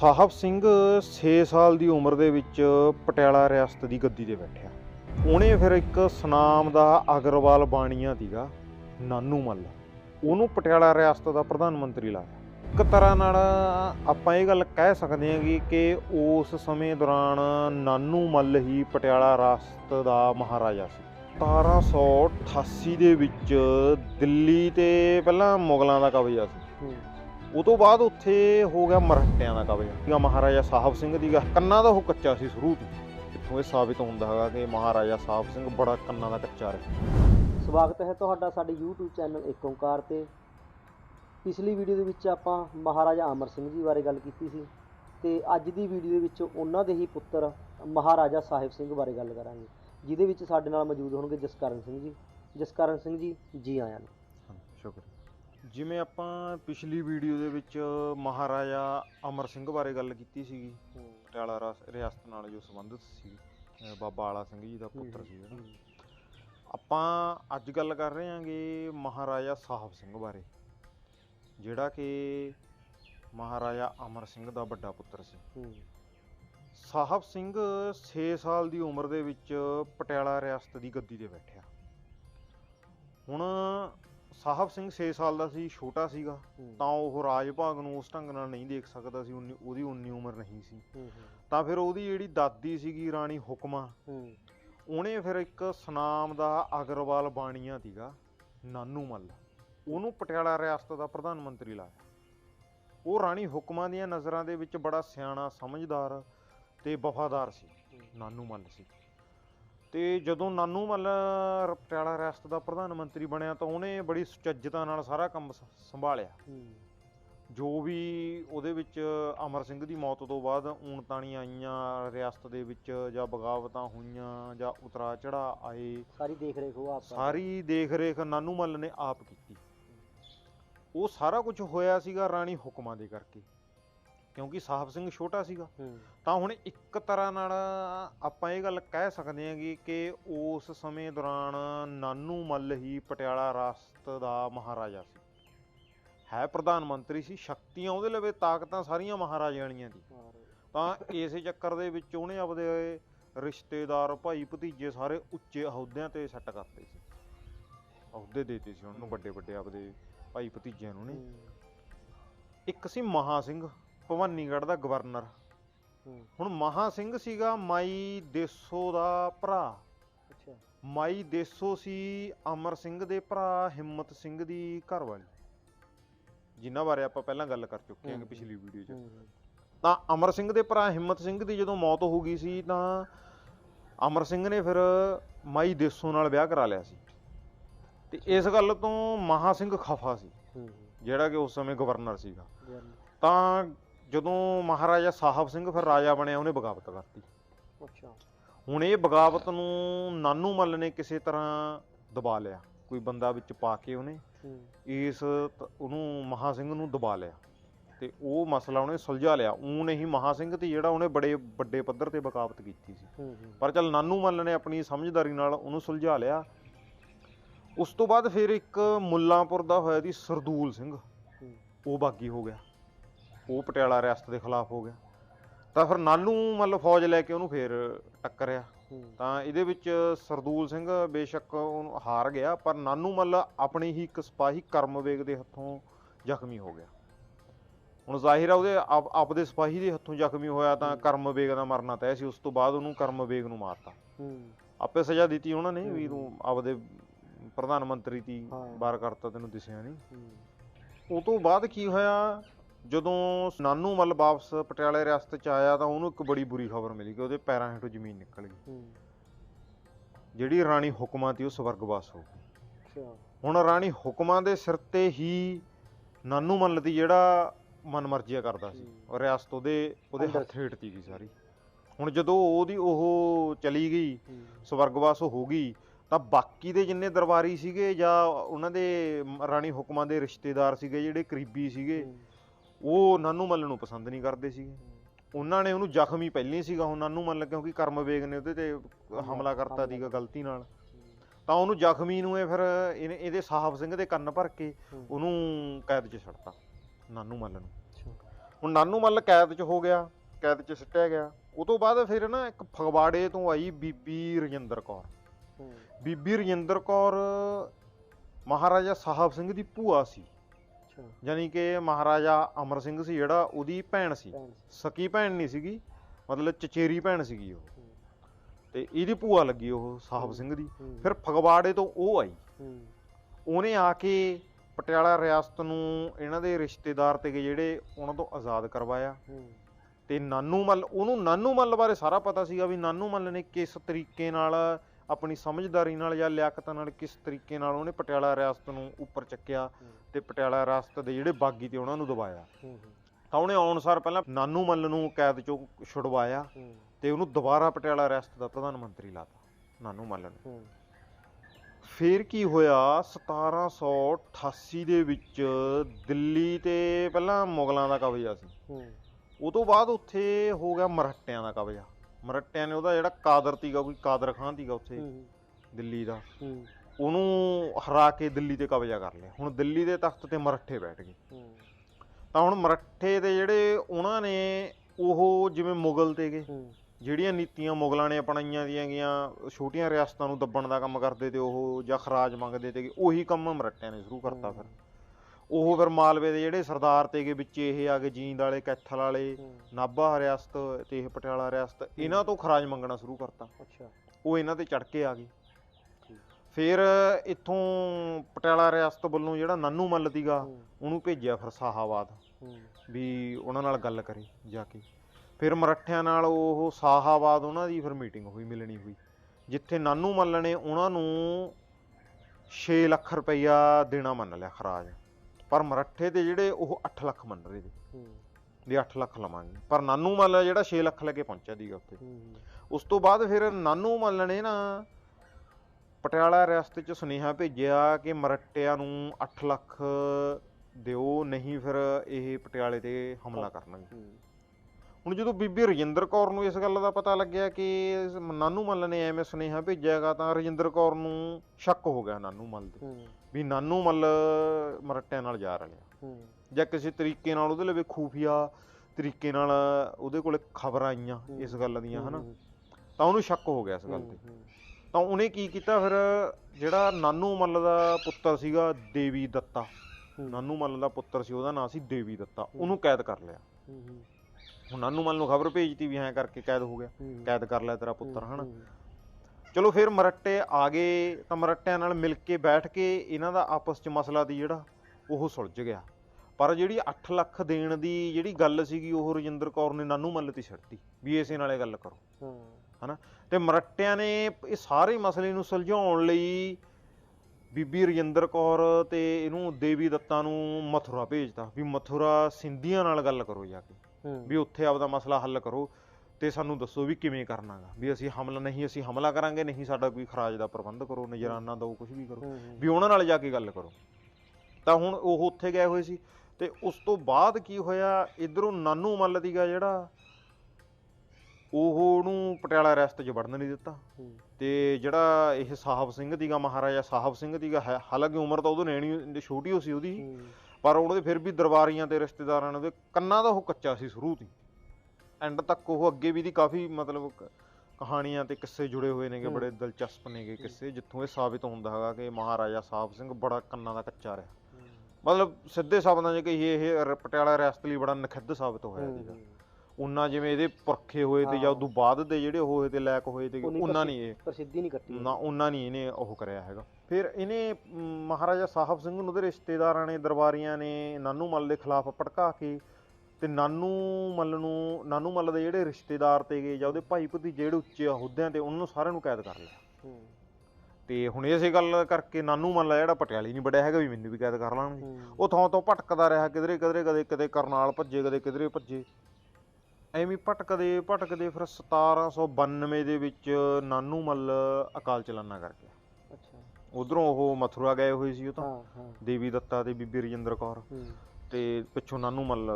ਸਾਹਿਬ ਸਿੰਘ 6 ਸਾਲ ਦੀ ਉਮਰ ਦੇ ਵਿੱਚ ਪਟਿਆਲਾ ਰਿਆਸਤ ਦੀ ਗੱਦੀ ਤੇ ਬੈਠਿਆ। ਉਹਨੇ ਫਿਰ ਇੱਕ ਸੁਨਾਮ ਦਾ ਅਗਰਵਾਲ ਬਾਣੀਆ ਸੀਗਾ ਨਾਨੂ ਮੱਲ। ਉਹਨੂੰ ਪਟਿਆਲਾ ਰਿਆਸਤ ਦਾ ਪ੍ਰਧਾਨ ਮੰਤਰੀ ਲਾਇਆ। ਇੱਕ ਤਰ੍ਹਾਂ ਨਾਲ ਆਪਾਂ ਇਹ ਗੱਲ ਕਹਿ ਸਕਦੇ ਹਾਂ ਕਿ- ਕਿ ਉਸ ਸਮੇਂ ਦੌਰਾਨ ਨਾਨੂ ਮੱਲ ਹੀ ਪਟਿਆਲਾ ਰਿਆਸਤ ਦਾ ਮਹਾਰਾਜਾ ਸੀ। 1788 ਦੇ ਵਿੱਚ ਦਿੱਲੀ ਤੇ ਪਹਿਲਾਂ ਮੁਗਲਾਂ ਦਾ ਕਬਜ਼ਾ ਸੀ। ਉਹ ਤੋਂ ਬਾਅਦ ਉੱਥੇ ਹੋ ਗਿਆ ਮਰਾਠਿਆਂ ਦਾ ਕਬਜ਼ਾ। ਮਹਾਰਾਜਾ ਸਾਹਿਬ ਸਿੰਘ ਦੀ ਕੰਨਾਂ ਦਾ ਉਹ ਕੱਚਾ ਸੀ ਸ਼ੁਰੂ ਤੋਂ। ਇੱਥੋਂ ਇਹ ਸਾਬਿਤ ਹੁੰਦਾ ਹੈਗਾ ਕਿ ਮਹਾਰਾਜਾ ਸਾਹਿਬ ਸਿੰਘ ਬੜਾ ਕੰਨਾਂ ਦਾ ਕੱਚਾ ਰਿਹਾ। ਸਵਾਗਤ ਹੈ ਤੁਹਾਡਾ ਸਾਡੇ YouTube ਚੈਨਲ ਏਕ ਓਂਕਾਰ ਤੇ। ਪਿਛਲੀ ਵੀਡੀਓ ਦੇ ਵਿੱਚ ਆਪਾਂ ਮਹਾਰਾਜਾ ਅਮਰ ਸਿੰਘ ਜੀ ਬਾਰੇ ਗੱਲ ਕੀਤੀ ਸੀ ਤੇ ਅੱਜ ਦੀ ਵੀਡੀਓ ਦੇ ਵਿੱਚ ਉਹਨਾਂ ਦੇ ਹੀ ਪੁੱਤਰ ਮਹਾਰਾਜਾ ਸਾਹਿਬ ਸਿੰਘ ਬਾਰੇ ਗੱਲ ਕਰਾਂਗੇ ਜਿਹਦੇ ਵਿੱਚ ਸਾਡੇ ਨਾਲ ਮੌਜੂਦ ਹੋਣਗੇ ਜਸਕਰਨ ਸਿੰਘ ਜੀ। ਜਸਕਰਨ ਸਿੰਘ ਜੀ ਜੀ ਆਇਆਂ ਨੂੰ। ਹਾਂ ਸ਼ੁਕਰ ਜਿਵੇਂ ਆਪਾਂ ਪਿਛਲੀ ਵੀਡੀਓ ਦੇ ਵਿੱਚ ਮਹਾਰਾਜਾ ਅਮਰ ਸਿੰਘ ਬਾਰੇ ਗੱਲ ਕੀਤੀ ਸੀਗੀ ਪਟਿਆਲਾ ਰਾਸ- ਰਿਆਸਤ ਨਾਲ ਜੋ ਸੰਬੰਧਿਤ ਸੀ ਅਹ ਬਾਬਾ ਆਲਾ ਸਿੰਘ ਜੀ ਦਾ ਪੁੱਤਰ ਸੀ। ਆਪਾਂ ਅੱਜ ਗੱਲ ਕਰ ਰਹੇ ਹਾਂਗੇ ਮਹਾਰਾਜਾ ਸਾਹਿਬ ਸਿੰਘ ਬਾਰੇ ਜਿਹੜਾ ਕਿ ਮਹਾਰਾਜਾ ਅਮਰ ਸਿੰਘ ਦਾ ਵੱਡਾ ਪੁੱਤਰ ਸੀ। ਸਾਹਿਬ ਸਿੰਘ 6 ਸਾਲ ਦੀ ਉਮਰ ਦੇ ਵਿੱਚ ਪਟਿਆਲਾ ਰਿਆਸਤ ਦੀ ਗੱਦੀ ਤੇ ਬੈਠਿਆ। ਹੁਣ ਸਾਹਿਬ ਸਿੰਘ 6 ਸਾਲ ਦਾ ਸੀ ਛੋਟਾ ਸੀਗਾ। ਤਾਂ ਉਹ ਰਾਜ ਭਾਗ ਨੂੰ ਉਸ ਢੰਗ ਨਾਲ ਨਹੀਂ ਦੇਖ ਸਕਦਾ ਸੀ ਉਨੀ- ਉਹਦੀ ਉਨੀ ਉਮਰ ਨਹੀਂ ਸੀ। ਤਾਂ ਫਿਰ ਉਹਦੀ ਜਿਹੜੀ ਦਾਦੀ ਸੀਗੀ ਰਾਣੀ ਹੁਕਮਾ ਉਹਨੇ ਫਿਰ ਇੱਕ ਸਨਾਮ ਦਾ ਅਗਰਵਾਲ ਬਾਣੀਆ ਸੀਗਾ ਨਾਨੂ ਮੱਲ। ਉਹਨੂੰ ਪਟਿਆਲਾ ਰਿਆਸਤ ਦਾ ਪ੍ਰਧਾਨ ਮੰਤਰੀ ਲਾਇਆ। ਉਹ ਰਾਣੀ ਹੁਕਮਾਂ ਦੀਆਂ ਨਜ਼ਰਾਂ ਦੇ ਵਿੱਚ ਬੜਾ ਸਿਆਣਾ ਸਮਝਦਾਰ ਤੇ ਵਫਾਦਾਰ ਸੀ ਨਾਨੂ ਮੱਲ ਸੀ। ਤੇ ਜਦੋਂ ਨਾਨੂ ਮੱਲ ਪਟਿਆਲਾ ਰਿਆਸਤ ਦਾ ਪ੍ਰਧਾਨ ਮੰਤਰੀ ਬਣਿਆ ਤਾਂ ਉਹਨੇ ਬੜੀ ਸੁਚੱਜਤਾ ਨਾਲ ਸਾਰਾ ਕੰਮ ਸ- ਸੰਭਾਲਿਆ। ਜੋ ਵੀ ਉਹਦੇ ਵਿੱਚ ਅਮਰ ਸਿੰਘ ਦੀ ਮੌਤ ਤੋਂ ਬਾਅਦ ਊਣਤਾਣੀਆਂ ਆਈਆਂ ਰਿਆਸਤ ਦੇ ਵਿੱਚ ਜਾਂ ਬਗਾਵਤਾਂ ਹੋਈਆਂ ਜਾਂ ਉਤਰਾ ਚੜਾ ਆਏ। ਸਾਰੀ ਦੇਖ ਰੇਖ ਉਹ ਆਪ ਸਾਰੀ ਦੇਖ ਰੇਖ ਨਾਨੂ ਮੱਲ ਨੇ ਆਪ ਕੀਤੀ। ਉਹ ਸਾਰਾ ਕੁਝ ਹੋਇਆ ਸੀਗਾ ਰਾਣੀ ਹੁਕਮਾਂ ਦੇ ਕਰਕੇ। ਕਿਉਂਕਿ ਸਾਹਿਬ ਸਿੰਘ ਛੋਟਾ ਸੀਗਾ। ਤਾਂ ਹੁਣ ਇੱਕ ਤਰ੍ਹਾਂ ਨਾਲ ਆਪਾਂ ਇਹ ਗੱਲ ਕਹਿ ਸਕਦੇ ਹਾਂ ਕਿ- ਉਸ ਸਮੇਂ ਦੌਰਾਨ ਨਾਨੂ ਮੱਲ ਹੀ ਪਟਿਆਲਾ ਰਿਆਸਤ ਦਾ ਮਹਾਰਾਜਾ ਸੀ। ਹੈ ਪ੍ਰਧਾਨ ਮੰਤਰੀ ਸੀ ਸ਼ਕਤੀਆਂ ਉਹਦੇ ਲਵੇ ਤਾਕਤਾਂ ਸਾਰੀਆਂ ਮਹਾਰਾਜਾਣੀਆਂ ਦੀ। ਤਾਂ ਇਸੇ ਚੱਕਰ ਦੇ ਵਿੱਚ ਉਹਨੇ ਆਪਦੇ ਰਿਸ਼ਤੇਦਾਰ ਭਾਈ ਭਤੀਜੇ ਸਾਰੇ ਉੱਚੇ ਅਹੁਦਿਆਂ ਤੇ ਸੈੱਟ ਕਰਤੇ ਸੀ। ਅਹੁਦੇ ਦੇਤੇ ਸੀ ਉਹਨੂੰ ਵੱਡੇ ਵੱਡੇ ਆਪਦੇ ਭਾਈ ਭਤੀਜਿਆਂ ਨੂੰ ਨੇ ਇੱਕ ਸੀ ਮਹਾ ਸਿੰਘ ਭਵਾਨੀਗੜ੍ਹ ਦਾ ਗਵਰਨਰ। ਹੂੰ। ਹੁਣ ਮਹਾ ਸਿੰਘ ਸੀਗਾ ਮਾਈ ਦੇਸੋ ਦਾ ਭਰਾ। ਅੱਛਾ। ਮਾਈ ਦੇਸੋ ਸੀ ਅਮਰ ਸਿੰਘ ਦੇ ਭਰਾ ਹਿੰਮਤ ਸਿੰਘ ਦੀ ਘਰਵਾਲੀ। ਜਿਨ੍ਹਾਂ ਬਾਰੇ ਆਪਾਂ ਪਹਿਲਾਂ ਗੱਲ ਕਰ ਚੁੱਕੇ ਹਾਂ। ਪਿਛਲੀ ਵੀਡੀਓ 'ਚ। ਤਾਂ ਅਮਰ ਸਿੰਘ ਦੇ ਭਰਾ ਹਿੰਮਤ ਸਿੰਘ ਦੀ ਜਦੋਂ ਮੌਤ ਹੋ ਗਈ ਸੀ ਤਾਂ ਅਮਰ ਸਿੰਘ ਨੇ ਫਿਰ ਮਾਈ ਦੇਸੋ ਨਾਲ ਵਿਆਹ ਕਰਾ ਲਿਆ ਸੀ। ਤੇ ਇਸ ਗੱਲ ਤੋਂ ਮਹਾ ਸਿੰਘ ਖਫਾ ਸੀ। ਜਿਹੜਾ ਕਿ ਉਸ ਸਮੇਂ ਗਵਰਨਰ ਸੀਗਾ। ਤਾਂ ਜਦੋਂ ਮਹਾਰਾਜਾ ਸਾਹਿਬ ਸਿੰਘ ਫਿਰ ਰਾਜਾ ਬਣਿਆ ਉਹਨੇ ਬਗਾਵਤ ਕਰਤੀ। ਅੱਛਾ। ਹੁਣ ਇਹ ਬਗਾਵਤ ਨੂੰ ਨਾਨੂ ਮੱਲ ਨੇ ਕਿਸੇ ਤਰ੍ਹਾਂ ਦਬਾ ਲਿਆ। ਕੋਈ ਬੰਦਾ ਵਿੱਚ ਪਾ ਕੇ ਉਹਨੇ ਇਸ ਤ- ਉਹਨੂੰ ਮਹਾ ਸਿੰਘ ਨੂੰ ਦਬਾ ਲਿਆ। ਤੇ ਉਹ ਮਸਲਾ ਉਹਨੇ ਸੁਲਝਾ ਲਿਆ। ਉਹ ਨਹੀਂ ਮਹਾ ਸਿੰਘ ਤੇ ਜਿਹੜਾ ਉਹਨੇ ਬੜੇ ਵੱਡੇ ਪੱਧਰ ਤੇ ਬਗਾਵਤ ਕੀਤੀ ਸੀ। ਹੂੰ ਹੂੰ। ਪਰ ਚਲ ਨਾਨੂ ਮੱਲ ਨੇ ਆਪਣੀ ਸਮਝਦਾਰੀ ਨਾਲ ਉਹਨੂੰ ਸੁਲਝਾ ਲਿਆ। ਉਸ ਤੋਂ ਬਾਅਦ ਫਿਰ ਇੱਕ ਮੁੱਲਾਂਪੁਰ ਦਾ ਹੋਇਆ ਦੀ ਸਰਦੂਲ ਸਿੰਘ। ਹੂੰ। ਉਹ ਬਾਗੀ ਹੋ ਗਿਆ। ਉਹ ਪਟਿਆਲਾ ਰਿਆਸਤ ਦੇ ਖਿਲਾਫ ਹੋ ਗਿਆ। ਤਾਂ ਫਿਰ ਨਾਨੂ ਮੱਲ ਫੌਜ ਲੈ ਕੇ ਉਹਨੂੰ ਫੇਰ ਟੱਕਰਿਆ। ਤਾਂ ਇਹਦੇ ਵਿੱਚ ਸਰਦੂਲ ਸਿੰਘ ਬੇਸ਼ੱਕ ਉਹਨੂੰ ਹਾਰ ਗਿਆ ਪਰ ਨਾਨੂ ਮੱਲ ਆਪਣੀ ਹੀ ਇੱਕ ਸਿਪਾਹੀ ਕਰਮਵੇਗ ਦੇ ਹੱਥੋਂ ਜ਼ਖਮੀ ਹੋ ਗਿਆ। ਹੁਣ ਜ਼ਾਹਿਰ ਆ ਉਹਦੇ ਆਪ ਆਪਦੇ ਸਿਪਾਹੀ ਦੇ ਹੱਥੋਂ ਜ਼ਖਮੀ ਹੋਇਆ ਤਾਂ ਕਰਮਵੇਗ ਦਾ ਮਰਨਾ ਤੈਅ ਸੀ ਉਸ ਤੋਂ ਬਾਅਦ ਉਹਨੂੰ ਕਰਮਵੇਗ ਨੂੰ ਮਾਰਤਾ। ਆਪੇ ਸਜ਼ਾ ਦਿੱਤੀ ਉਹਨਾਂ ਨੇ ਵੀ। ਤੂੰ ਆਪਦੇ ਪ੍ਰਧਾਨ ਮੰਤਰੀ ਦੀ। ਬਾਰ ਕਰਤਾ ਤੈਨੂੰ ਦਿਸਿਆ ਨਹੀਂ। ਉਹ ਤੋਂ ਬਾਅਦ ਕੀ ਹੋਇਆ? ਜਦੋਂ ਨਾਨੂ ਮੱਲ ਵਾਪਸ ਪਟਿਆਲੇ ਰਿਆਸਤ ਚ ਆਇਆ ਤਾਂ ਉਹਨੂੰ ਇੱਕ ਬੜੀ ਬੁਰੀ ਖਬਰ ਮਿਲੀ ਕਿ ਉਹਦੇ ਪੈਰਾਂ ਹੇਠੋਂ ਜ਼ਮੀਨ ਨਿਕਲ ਗਈ। ਜਿਹੜੀ ਰਾਣੀ ਹੁਕਮਾਂ ਤੀ ਉਹ ਸਵਰਗਵਾਸ ਹੋ ਗਈ। ਹੁਣ ਰਾਣੀ ਹੁਕਮਾਂ ਦੇ ਸਿਰ ਤੇ ਹੀ ਨਾਨੂ ਮੱਲ ਦੀ ਜਿਹੜਾ ਮਨਮਰਜ਼ੀਆ ਕਰਦਾ ਸੀ। ਔਰ ਰਿਆਸਤ ਉਹਦੇ ਉਹਦੇ ਹੱਥ ਹੇਠ ਤੀ ਗਈ ਸਾਰੀ। ਹੁਣ ਜਦੋਂ ਉਹਦੀ ਉਹ ਚਲੀ ਗਈ ਸਵਰਗਵਾਸ ਹੋ ਗਈ ਤਾਂ ਬਾਕੀ ਦੇ ਜਿੰਨੇ ਦਰਬਾਰੀ ਸੀਗੇ ਜਾਂ ਉਹਨਾਂ ਦੇ ਰਾਣੀ ਹੁਕਮਾਂ ਦੇ ਰਿਸ਼ਤੇਦਾਰ ਸੀਗੇ ਜਿਹੜੇ ਕਰੀਬੀ ਸੀਗੇ ਉਹ ਨਾਨੂ ਮੱਲ ਨੂੰ ਪਸੰਦ ਨਹੀਂ ਕਰਦੇ ਸੀਗੇ। ਉਹਨਾਂ ਨੇ ਉਹਨੂੰ ਜ਼ਖਮੀ ਪਹਿਲਾਂ ਹੀ ਸੀਗਾ ਹੁਣ ਨਾਨੂ ਮੱਲ ਕਿਉਂਕਿ ਕਰਮਵੇਗ ਨੇ ਉਹਦੇ ਤੇ ਹਮਲਾ ਕਰਤਾ ਸੀਗਾ ਗਲਤੀ ਨਾਲ। ਤਾਂ ਉਹਨੂੰ ਜ਼ਖਮੀ ਨੂੰ ਇਹ ਫਿਰ ਇਹਨੇ- ਇਹਦੇ ਸਾਹਿਬ ਸਿੰਘ ਦੇ ਕੰਨ ਭਰ ਕੇ ਉਹਨੂੰ ਕੈਦ 'ਚ ਛੱਡਤਾ ਨਾਨੂ ਮੱਲ ਨੂੰ। ਹੁਣ ਨਾਨੂ ਮੱਲ ਕੈਦ 'ਚ ਹੋ ਗਿਆ ਕੈਦ 'ਚ ਸਿੱਟਿਆ ਗਿਆ। ਉਹ ਤੋਂ ਬਾਅਦ ਫਿਰ ਨਾ ਇੱਕ ਫਗਵਾੜੇ ਤੋਂ ਆਈ ਬੀਬੀ ਰਜਿੰਦਰ ਕੌਰ। ਬੀਬੀ ਰਜਿੰਦਰ ਕੌਰ ਮਹਾਰਾਜਾ ਸਾਹਿਬ ਸਿੰਘ ਦੀ ਭੂਆ ਸੀ। ਅੱਛਾ। ਯਾਨੀ ਕਿ ਮਹਾਰਾਜਾ ਅਮਰ ਸਿੰਘ ਸੀ ਜਿਹੜਾ ਉਹਦੀ ਭੈਣ ਸੀ। ਭੈਣ ਸੀ। ਸਕੀ ਭੈਣ ਨਹੀਂ ਸੀਗੀ ਮਤਲਬ ਚਚੇਰੀ ਭੈਣ ਸੀਗੀ ਉਹ। ਹੂੰ, ਤੇ ਇਹਦੀ ਭੂਆ ਲੱਗੀ ਉਹ ਸਾਹਿਬ ਸਿੰਘ ਦੀ। ਹੂੰ, ਫਿਰ ਫਗਵਾੜੇ ਤੋਂ ਉਹ ਆਈ। ਹੂੰ, ਉਹਨੇ ਆ ਕੇ ਪਟਿਆਲਾ ਰਿਆਸਤ ਨੂੰ ਇਹਨਾਂ ਦੇ ਰਿਸ਼ਤੇਦਾਰ ਤੇ ਜਿਹੜੇ ਉਹਨਾਂ ਤੋਂ ਆਜ਼ਾਦ ਕਰਵਾਇਆ। ਹੂੰ, ਤੇ ਨਾਨੂ ਮੱਲ ਉਹਨੂੰ ਨਾਨੂ ਮੱਲ ਬਾਰੇ ਸਾਰਾ ਪਤਾ ਸੀਗਾ ਵੀ ਨਾਨੂ ਮੱਲ ਨੇ ਕਿਸ ਤਰੀਕੇ ਨਾਲ ਆਪਣੀ ਸਮਝਦਾਰੀ ਨਾਲ ਜਾਂ ਲਿਆਕਤ ਨਾਲ ਕਿਸ ਤਰੀਕੇ ਨਾਲ ਉਹਨੇ ਪਟਿਆਲਾ ਰਿਆਸਤ ਨੂੰ ਉੱਪਰ ਚੱਕਿਆ ਤੇ ਪਟਿਆਲਾ ਰਿਆਸਤ ਦੇ ਜਿਹੜੇ ਬਾਗੀ ਤੇ ਉਹਨਾਂ ਨੂੰ ਦਬਾਇਆ। ਤਾਂ ਉਹਨੇ ਆਉਣ ਸਾਰ ਪਹਿਲਾਂ ਨਾਨੂ ਮੱਲ ਨੂੰ ਕੈਦ ਚੋਂ ਛੁਡਵਾਇਆ ਤੇ ਉਹਨੂੰ ਦੁਬਾਰਾ ਪਟਿਆਲਾ ਰਿਆਸਤ ਦਾ ਪ੍ਰਧਾਨ ਮੰਤਰੀ ਲਾਤਾ ਨਾਨੂ ਮੱਲ ਨੂੰ। ਫਿਰ ਕੀ ਹੋਇਆ? 1788 ਦੇ ਵਿੱਚ ਦਿੱਲੀ ਤੇ ਪਹਿਲਾਂ ਮੁਗਲਾਂ ਦਾ ਕਬਜ਼ਾ ਸੀ। ਉਹ ਤੋਂ ਬਾਅਦ ਉੱਥੇ ਹੋ ਗਿਆ ਮਰਾਠਿਆਂ ਦਾ ਕਬਜ਼ਾ। ਮਰਾਠਿਆਂ ਨੇ ਉਹਦਾ ਜਿਹੜਾ ਕਾਦਰ ਤੀਗਾ ਕੋਈ ਕਾਦਰ ਖਾਨ ਤੀਗਾ ਉੱਥੇ ਦਿੱਲੀ ਦਾ। ਉਹਨੂੰ ਹਰਾ ਕੇ ਦਿੱਲੀ ਤੇ ਕਬਜ਼ਾ ਕਰ ਲਿਆ। ਹੁਣ ਦਿੱਲੀ ਦੇ ਤਖਤ ਤੇ ਮਰਾਠੇ ਬੈਠ ਗਏ। ਤਾਂ ਹੁਣ ਮਰਾਠੇ ਦੇ ਜਿਹੜੇ ਉਹਨਾਂ ਨੇ ਉਹ ਜਿਵੇਂ ਮੁਗਲ ਤੇਗੇ ਜਿਹੜੀਆਂ ਨੀਤੀਆਂ ਮੁਗਲਾਂ ਨੇ ਅਪਣਾਈਆਂ ਦੀਆਂ ਗੀਆਂ ਛੋਟੀਆਂ ਰਿਆਸਤਾਂ ਨੂੰ ਦੱਬਣ ਦਾ ਕੰਮ ਕਰਦੇ ਤੇ ਉਹ ਜਾਂ ਖਰਾਜ ਮੰਗਦੇ ਤੇ ਉਹੀ ਕੰਮ ਮਰਾਠਿਆਂ ਨੇ ਸ਼ੁਰੂ ਕਰਤਾ ਫਿਰ। ਉਹ ਫਿਰ ਮਾਲਵੇ ਦੇ ਜਿਹੜੇ ਸਰਦਾਰ ਤੇਗੇ ਵਿੱਚ ਇਹ ਆ ਗਏ ਜੀਂਦ ਵਾਲੇ ਕੈਥਲ ਵਾਲੇ ਨਾਭਾ ਰਿਆਸਤ ਤੇ ਇਹ ਪਟਿਆਲਾ ਰਿਆਸਤ ਇਹਨਾਂ ਤੋਂ ਖਰਾਜ ਮੰਗਣਾ ਸ਼ੁਰੂ ਕਰਤਾ। ਅੱਛਾ। ਉਹ ਇਹਨਾਂ ਤੇ ਚੜ ਕੇ ਆ ਗਏ। ਫਿਰ ਇੱਥੋਂ ਪਟਿਆਲਾ ਰਿਆਸਤ ਵੱਲੋਂ ਜਿਹੜਾ ਨਾਨੂ ਮੱਲ ਹੂੰ, ਉਹਨੂੰ ਭੇਜਿਆ ਫਿਰ ਸਾਹਾਬਾਦ ਵੀ ਉਹਨਾਂ ਨਾਲ ਗੱਲ ਕਰੇ ਜਾ ਕੇ। ਫਿਰ ਮਰਾਠਿਆਂ ਨਾਲ ਉਹ ਸਾਹਾਬਾਦ ਉਹਨਾਂ ਦੀ ਫਿਰ ਮੀਟਿੰਗ ਹੋਈ ਮਿਲਣੀ ਹੋਈ। ਜਿੱਥੇ ਨਾਨੂ ਮੱਲ ਨੇ ਉਹਨਾਂ ਨੂੰ 6 ਲੱਖ ਰੁਪਈਆ ਦੇਣਾ ਮੰਨ ਲਿਆ ਖਰਾਜ। ਪਰ ਮਰਾਠੇ ਦੇ ਜਿਹੜੇ ਉਹ 8 ਲੱਖ ਮੰਨ ਰਹੇ ਸੀ ਹੂੰ, ਵੀ 8 ਲੱਖ ਲਵਾਂਗੇ। ਪਰ ਨਾਨੂ ਮੱਲ ਜਿਹੜਾ 6 ਲੱਖ ਲੈ ਕੇ ਪਹੁੰਚਿਆ ਦੀਗਾ ਉੱਥੇ। ਹੂੰ, ਉਸ ਤੋਂ ਬਾਅਦ ਫਿਰ ਨਾਨੂ ਮੱਲ ਨੇ ਨਾ ਪਟਿਆਲਾ ਰਿਆਸਤ 'ਚ ਸੁਨੇਹਾ ਭੇਜਿਆ ਕਿ ਮਰਾਠਿਆਂ ਨੂੰ 8 ਲੱਖ ਦਿਓ ਨਹੀਂ ਫਿਰ ਇਹ ਪਟਿਆਲੇ ਤੇ ਹਮਲਾ ਕਰਨਗੇ। ਹੁਣ ਜਦੋਂ ਬੀਬੀ ਰਜਿੰਦਰ ਕੌਰ ਨੂੰ ਇਸ ਗੱਲ ਦਾ ਪਤਾ ਲੱਗਿਆ ਕਿ ਨਾਨੂ ਮੱਲ ਨੇ ਐਵੇਂ ਸੁਨੇਹਾ ਭੇਜਿਆਗਾ ਤਾਂ ਰਜਿੰਦਰ ਕੌਰ ਨੂੰ ਸ਼ੱਕ ਹੋ ਗਿਆ ਨਾਨੂ ਮੱਲ ਤੇ। ਹੂੰ, ਵੀ ਨਾਨੂ ਮੱਲ ਮਰਾਠਿਆਂ ਨਾਲ ਜਾ ਰਿਹਾ ਹੂੰ, ਜਾਂ ਕਿਸੇ ਤਰੀਕੇ ਨਾਲ ਉਹਦੇ ਲਈ ਖੂਫੀਆ ਤਰੀਕੇ ਨਾਲ ਉਹਦੇ ਕੋਲੇ ਖਬਰਾਂ ਆਈਆਂ ਇਸ ਗੱਲ ਦੀਆਂ ਹਨਾ? ਤਾਂ ਉਹਨੂੰ ਸ਼ੱਕ ਹੋ ਗਿਆ ਇਸ ਗੱਲ ਤੇ। ਤਾਂ ਉਹਨੇ ਕੀ ਕੀਤਾ ਫਿਰ? ਜਿਹੜਾ ਨਾਨੂ ਮੱਲ ਦਾ ਪੁੱਤਰ ਸੀਗਾ ਦੇਵੀ ਦੱਤਾ। ਨਾਨੂ ਮੱਲ ਦਾ ਪੁੱਤਰ ਸੀ ਉਹਦਾ ਨਾਂ ਸੀ ਦੇਵੀ ਦੱਤਾ। ਉਹਨੂੰ ਕੈਦ ਕਰ ਲਿਆ। ਹੂੰ, ਹੂੰ, ਹੁਣ ਨਾਨੂ ਮੱਲ ਨੂੰ ਖਬਰ ਭੇਜਤੀ ਵੀ ਐਂ ਕਰਕੇ ਕੈਦ ਹੋ ਗਿਆ। ਕੈਦ ਕਰ ਲਿਆ ਤੇਰਾ ਪੁੱਤਰ ਹਨਾ? ਚਲੋ ਫਿਰ ਮਰੱਟੇ ਆ ਗਏ ਤਾਂ ਮਰੱਟਿਆਂ ਨਾਲ ਮਿਲ ਕੇ ਬੈਠ ਕੇ ਇਹਨਾਂ ਦਾ ਆਪਸ 'ਚ ਮਸਲਾ ਦੀ ਜਿਹੜਾ ਉਹ ਸੁਲਝ ਗਿਆ। ਪਰ ਜਿਹੜੀ 8 ਲੱਖ ਦੇਣ ਦੀ ਜਿਹੜੀ ਗੱਲ ਸੀਗੀ ਉਹ ਰਜਿੰਦਰ ਕੌਰ ਨੇ ਨਾਨੂ ਮੱਲ ਤੇ ਛੱਡਤੀ ਵੀ ਇਸੇ ਨਾਲੇ ਗੱਲ ਕਰੋ। ਹਾਂ, ਹਨਾ? ਤੇ ਮਰੱਟਿਆਂ ਨੇ ਇਹ ਸਾਰੇ ਮਸਲੇ ਨੂੰ ਸੁਲਝਾਉਣ ਲਈ ਬੀਬੀ ਰਜਿੰਦਰ ਕੌਰ ਤੇ ਇਹਨੂੰ ਦੇਵੀ ਦੱਤਾ ਨੂੰ ਮਥੁਰਾ ਭੇਜਤਾ ਵੀ ਮਥੁਰਾ ਸਿੰਧੀਆਂ ਨਾਲ ਗੱਲ ਕਰੋ ਜਾ ਕੇ। ਵੀ ਉੱਥੇ ਆਪਦਾ ਮਸਲਾ ਹੱਲ ਕਰੋ। ਤੇ ਸਾਨੂੰ ਦੱਸੋ ਵੀ ਕਿਵੇਂ ਕਰਨਾਗਾ? ਵੀ ਅਸੀਂ ਹਮਲਾ ਨਹੀਂ ਅਸੀਂ ਹਮਲਾ ਕਰਾਂਗੇ ਨਹੀਂ ਸਾਡਾ ਕੋਈ ਖਰਾਜ ਦਾ ਪ੍ਰਬੰਧ ਕਰੋ ਨਜ਼ਰਾਨਾ ਦਿਓ ਕੁਝ ਵੀ ਕਰੋ। ਵੀ ਉਹਨਾਂ ਨਾਲ ਜਾ ਕੇ ਗੱਲ ਕਰੋ। ਤਾਂ ਹੁਣ ਉਹ ਉੱਥੇ ਗਏ ਹੋਏ ਸੀ ਤੇ ਉਸ ਤੋਂ ਬਾਅਦ ਕੀ ਹੋਇਆ? ਇਧਰੋਂ ਨਾਨੂ ਮੱਲ ਦੀਗਾ ਜਿਹੜਾ ਉਹ ਉਹਨੂੰ ਪਟਿਆਲਾ ਰਿਆਸਤ 'ਚ ਵੜਨ ਨਹੀਂ ਦਿੱਤਾ। ਤੇ ਜਿਹੜਾ ਇਹ ਸਾਹਿਬ ਸਿੰਘ ਦੀਗਾ ਮਹਾਰਾਜਾ ਸਾਹਿਬ ਸਿੰਘ ਦੀਗਾ ਹੈ ਹਾਲਾਂਕਿ ਉਮਰ ਤਾਂ ਉਹਦੋਂ ਨੈਣੀ ਛੋਟੀ ਹੋ ਸੀ। ਉਹਦੀ ਪਰ ਉਹਦੇ ਫਿਰ ਵੀ ਦਰਬਾਰੀਆਂ ਤੇ ਰਿਸ਼ਤੇਦਾਰਾਂ ਨੇ ਉਹਦੇ ਕੰਨਾਂ ਦਾ ਉਹ ਕੱਚਾ ਸੀ ਸ਼ੁਰੂ ਤੋਂ ਐਂਡ ਤੱਕ ਉਹ ਅੱਗੇ ਵੀ ਦੀ ਕਾਫੀ ਮਤਲਬ ਕ- ਕਹਾਣੀਆਂ ਤੇ ਕਿੱਸੇ ਜੁੜੇ ਹੋਏ ਨੇਗੇ। ਬੜੇ ਦਿਲਚਸਪ ਨੇਗੇ ਕਿੱਸੇ ਜਿੱਥੋਂ ਇਹ ਸਾਬਿਤ ਹੁੰਦਾ ਹੈਗਾ ਕਿ ਮਹਾਰਾਜਾ ਸਾਹਿਬ ਸਿੰਘ ਬੜਾ ਕੰਨਾਂ ਦਾ ਕੱਚਾ ਰਿਹਾ। ਮਤਲਬ ਸਿੱਧੇ ਸ਼ਬਦਾਂ 'ਚ ਕਹੀਏ ਇਹ ਰ- ਪਟਿਆਲਾ ਰਿਆਸਤ ਲਈ ਬੜਾ ਨਖਿੱਧ ਸਾਬਿਤ ਹੋਇਆ ਸੀਗਾ। ਉਹਨਾਂ ਜਿਵੇਂ ਇਹਦੇ ਪੁਰਖੇ ਹੋਏ ਤੇ ਜਾਂ। ਉਦੋਂ ਬਾਅਦ ਦੇ ਜਿਹੜੇ ਹੋਏ ਤੇ ਲਾਇਕ ਹੋਏ ਤੇ ਉਹਨਾਂ ਨਹੀਂ ਇਹ ਪ੍ਰਸਿੱਧੀ ਨਹੀਂ ਕੱਟੀ ਨਾ ਉਹਨਾਂ ਨਹੀਂ ਇਹਨੇ ਉਹ ਕਰਿਆ ਹੈਗਾ। ਫਿਰ ਇਹਨੇ ਮ, ਮਹਾਰਾਜਾ ਸਾਹਿਬ ਸਿੰਘ ਨੂੰ ਉਹਦੇ ਰਿਸ਼ਤੇਦਾਰਾਂ ਨੇ ਦਰਬਾਰੀਆਂ ਨੇ ਨਾਨੂ ਮੱਲ ਦੇ ਖਿਲਾਫ ਭੜਕਾ ਕੇ ਤੇ ਨਾਨੂ ਮੱਲ ਨੂੰ ਨਾਨੂ ਮੱਲ ਦੇ ਜਿਹੜੇ ਰਿਸ਼ਤੇਦਾਰ ਤੇਗੇ ਜਾਂ ਉਹਦੇ ਭਾਈ ਭਤੀਜੇ ਜਿਹੜੇ ਉੱਚੇ ਅਹੁਦਿਆਂ ਤੇ ਉਹਨਾਂ ਨੂੰ ਸਾਰਿਆਂ ਨੂੰ ਕੈਦ ਕਰ ਲਿਆ। ਤੇ ਹੁਣ ਇਸੇ ਗੱਲ ਕਰਕੇ ਨਾਨੂ ਮੱਲ ਜਿਹੜਾ ਪਟਿਆਲੀ ਨਹੀਂ ਬੜਿਆ ਹੈਗਾ ਵੀ ਮੈਨੂੰ ਵੀ ਕੈਦ ਕਰ ਹੂੰ, ਉਹ ਥਾਂ ਤੋਂ ਭਟਕਦਾ ਰਿਹਾ ਕਿਧਰੇ ਕਿਧਰੇ ਕਦੇ ਕਿਤੇ ਕਰਨਾਲ ਭੱਜੇ ਕਦੇ ਕਿਧਰੇ ਭੱਜੇ। ਐਵੇਂ ਭਟਕਦੇ ਭਟਕਦੇ ਫਿਰ 1792 ਦੇ ਵਿੱਚ ਨਾਨੂ ਮੱਲ ਅਕਾਲ ਚਲਾਨਾ ਕਰ ਗਿਆ। ਅੱਛਾ। ਉਧਰੋਂ ਉਹ ਮਥੁਰਾ ਗਏ ਹੋਏ ਸੀ ਉਹ ਤਾਂ। ਦੇਵੀ ਦੱਤਾ ਤੇ ਬੀਬੀ ਰਜਿੰਦਰ ਕੌਰ। ਤੇ ਪਿੱਛੋਂ ਨਾਨੂ ਮੱਲ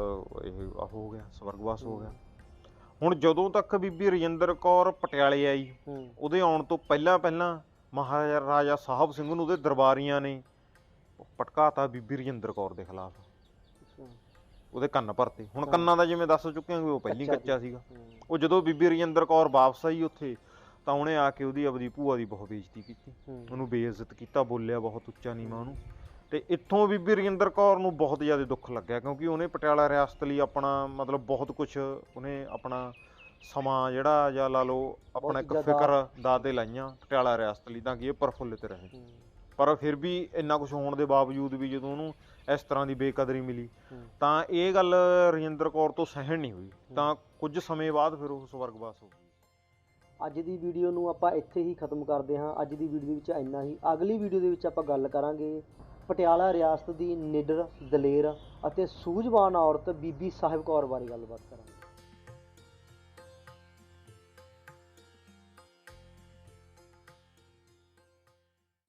ਇਹ ਆਹ ਹੋ ਗਿਆ ਸਵਰਗਵਾਸ ਹੋ ਗਿਆ। ਹੁਣ ਜਦੋਂ ਤੱਕ ਬੀਬੀ ਰਜਿੰਦਰ ਕੌਰ ਪਟਿਆਲੇ ਆਈ ਉਹਦੇ ਆਉਣ ਤੋਂ ਪਹਿਲਾਂ ਪਹਿਲਾਂ ਮਹਾਰਾਜਾ ਸਾਹਿਬ ਸਿੰਘ ਨੂੰ ਉਹਦੇ ਦਰਬਾਰੀਆਂ ਨੇ ਪਟਕਾਤਾ ਬੀਬੀ ਰਜਿੰਦਰ ਕੌਰ ਦੇ ਖਿਲਾਫ। ਉਹਦੇ ਕੰਨ ਭਰਤੇ। ਹੁਣ। ਕੰਨਾਂ ਦਾ ਜਿਵੇਂ ਦੱਸ ਚੁੱਕੇ ਹਾਂ ਉਹ ਪਹਿਲੀ ਕੱਚਾ ਸੀਗਾ। ਉਹ ਜਦੋਂ ਬੀਬੀ ਰਜਿੰਦਰ ਕੌਰ ਵਾਪਸ ਆਈ ਉੱਥੇ ਤਾਂ ਉਹਨੇ ਆ ਕੇ ਉਹਦੀ ਆਪਦੀ ਭੂਆ ਦੀ ਬਹੁਤ ਬੇਇੱਜ਼ਤੀ ਕੀਤੀ। ਉਹਨੂੰ ਬੇਇੱਜ਼ਤ ਕੀਤਾ ਬੋਲਿਆ ਬਹੁਤ ਉੱਚਾ ਨੀਵਾਂ ਉਹਨੂੰ। ਤੇ ਇੱਥੋਂ ਬੀਬੀ ਰਜਿੰਦਰ ਕੌਰ ਨੂੰ ਬਹੁਤ ਜ਼ਿਆਦਾ ਦੁੱਖ ਲੱਗਿਆ ਕਿਉਂਕਿ ਉਹਨੇ ਪਟਿਆਲਾ ਰਿਆਸਤ ਲਈ ਆਪਣਾ ਮਤਲਬ ਬਹੁਤ ਕੁਝ ਉਹਨੇ ਆਪਣਾ ਸਮਾਂ ਜਿਹੜਾ ਜਾਂ ਲਾ ਲਓ ਆਪਣਾ ਇੱਕ ਫਿਕਰ ਦਾਦੇ ਲਾਈਆਂ ਪਟਿਆਲਾ ਰਿਆਸਤ ਲਈ ਤਾਂ ਕਿ ਇਹ ਪ੍ਰਫੁੱਲਿਤ ਰਹੇ। ਪਰ ਫਿਰ ਵੀ ਇੰਨਾ ਕੁਝ ਹੋਣ ਦੇ ਬਾਵਜੂਦ ਵੀ ਜਦੋਂ ਉਹਨੂੰ ਇਸ ਤਰ੍ਹਾਂ ਦੀ ਬੇਕਦਰੀ ਮਿਲੀ। ਤਾਂ ਇਹ ਗੱਲ ਰਜਿੰਦਰ ਕੌਰ ਤੋਂ ਸਹਿਣ ਨਹੀਂ ਹੋਈ। ਤਾਂ ਕੁਝ ਸਮੇਂ ਬਾਅਦ ਫਿਰ ਉਹ ਸਵਰਗਵਾਸ ਹੋ ਗਈ। ਅੱਜ ਦੀ ਵੀਡੀਓ ਨੂੰ ਆਪਾਂ ਇੱਥੇ ਹੀ ਖਤਮ ਕਰਦੇ ਹਾਂ। ਅੱਜ ਦੀ ਵੀਡੀਓ ਦੇ ਵਿੱਚ ਇੰਨਾ ਹੀ। ਅਗਲੀ ਵੀਡੀਓ ਦੇ ਵਿੱਚ ਆਪਾਂ ਗੱਲ ਕਰਾਂਗੇ ਪਟਿਆਲਾ ਰਿਆਸਤ ਦੀ ਨਿਡਰ ਦਲੇਰ ਅਤੇ ਸੂਝਵਾਨ ਔਰਤ ਬੀਬੀ ਸਾਹਿਬ ਕੌਰ ਬਾਰੇ ਗੱਲਬਾਤ ਕਰਾਂਗੇ।